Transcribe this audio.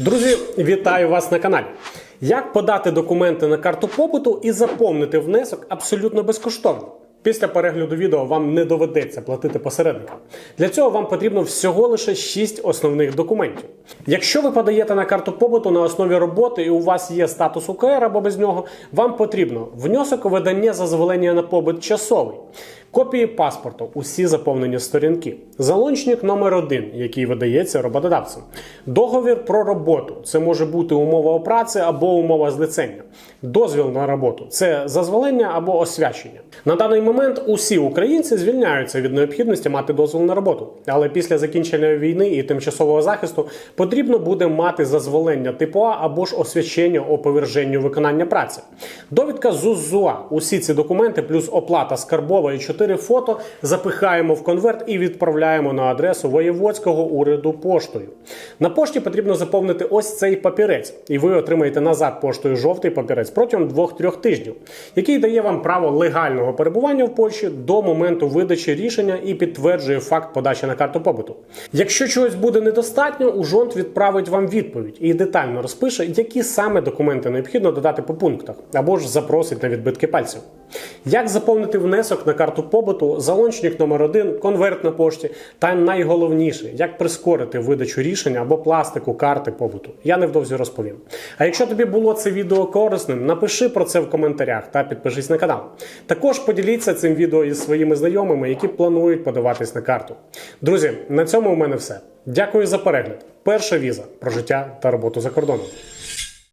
Друзі, вітаю вас на каналі. Як подати документи на карту побуту і заповнити внесок абсолютно безкоштовно? Після перегляду відео вам не доведеться платити посередникам. Для цього вам потрібно всього лише 6 основних документів. Якщо ви подаєте на карту побуту на основі роботи і у вас є статус УКР або без нього, вам потрібно внесок у видання зазволення на побут часовий. Копії паспорту, усі заповнені сторінки, залончник номер 1 який видається роботодавцем, договір про роботу. Це може бути умова праці або умова злицення, дозвіл на роботу це зазволення або освячення. На даний момент усі українці звільняються від необхідності мати дозвіл на роботу, але після закінчення війни і тимчасового захисту потрібно буде мати зазволення типу А або ж освячення о поверженню виконання праці. Довідка з УЗУА. Усі ці документи плюс оплата скарбова і 4 фото запихаємо в конверт і відправляємо на адресу воєводського уряду поштою. На пошті потрібно заповнити ось цей папірець, і ви отримаєте назад поштою жовтий папірець протягом 2-3 тижнів, який дає вам право легального перебування в Польщі до моменту видачі рішення і підтверджує факт подачі на карту побуту. Якщо чогось буде недостатньо, ужонт відправить вам відповідь і детально розпише, які саме документи необхідно додати по пунктах, або ж запросить на відбитки пальців. Як заповнити внесок на карту побуту, залончник номер 1 конверт на пошті, та найголовніше, як прискорити видачу рішення або пластику карти побуту. Я невдовзі розповім. А якщо тобі було це відео корисним, напиши про це в коментарях та підпишись на канал. Також поділіться цим відео із своїми знайомими, які планують подаватись на карту. Друзі, на цьому у мене все. Дякую за перегляд. Перша віза про життя та роботу за кордоном.